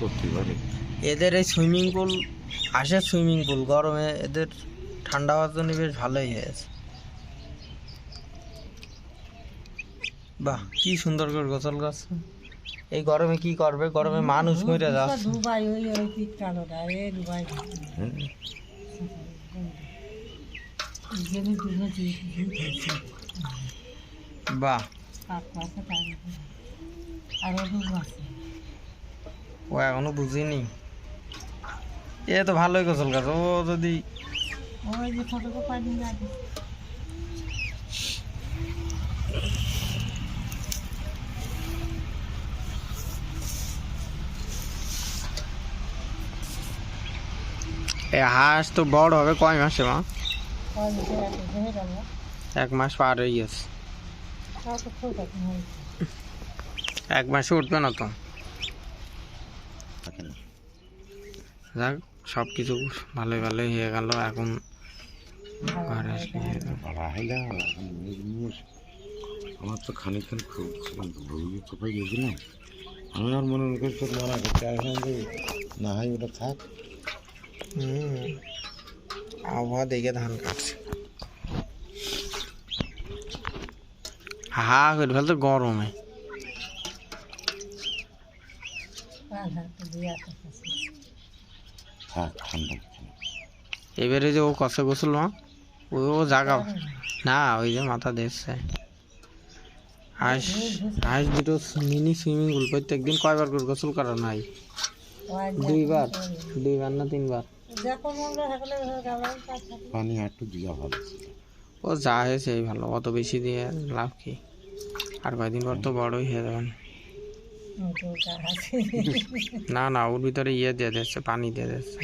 করতে পারে এদের এই সুইমিং পুল আসে সুইমিং পুল গরমে এদের ঠান্ডা হওয়ার জন্য বেশ ভালোই হয়েছে। বাহ কি সুন্দর করে গোসল গাছ এই গরমে কি করবে? গরমে মানুষ মরে যাচ্ছে। দুবাই ওই পিকালোটা এ দুবাই বাহ। কাক আছে। ও এখনও বুঝিনি এ তো ভালোই গোসল গাছ ও যদি এ হাঁস তো বড় হবে কয় মাসে মা? এক মাস পার হয়ে গেছে। এক মাসে উঠবে না তো? থাকে না যাক সব কিছু ভালোই ভালোই হয়ে গেল এখন ঘরে আসলে আমার তো খানিকক্ষণ খুব ভুগি কোপাই গেছিলাম আমি আর মনে করতে আসলাম যে না হয় ওটা থাক হুম আবহাওয়া দেখে ধান কাটছে হা করে ফেলতে গরমে পাঁচ হাত দিয়ে আছে থাক ঠান্ডা কিছু না। এবারে যে ও কষে গোসল মা ও ও জাগা না, ওই যে মাথা দেখছে হাঁস হাঁস দুটো মিনি সুইমিং পুল, প্রত্যেকদিন কয়বার করে গোসল করা নাই? দুইবার দুইবার না তিনবার? যখন মনে থাকলে গেলাম তার সাথে পানি একটু দিয়া ভালো ছিল ও যা হয়েছে, এই ভালো। অত বেশি দিয়ে লাভ কি? আর কয়দিন পর তো বড়ই হয়ে যাবেন মোটো আছে না না ওর ভিতরে ইয়ে দিয়ে দিচ্ছে পানি দিয়ে দিচ্ছে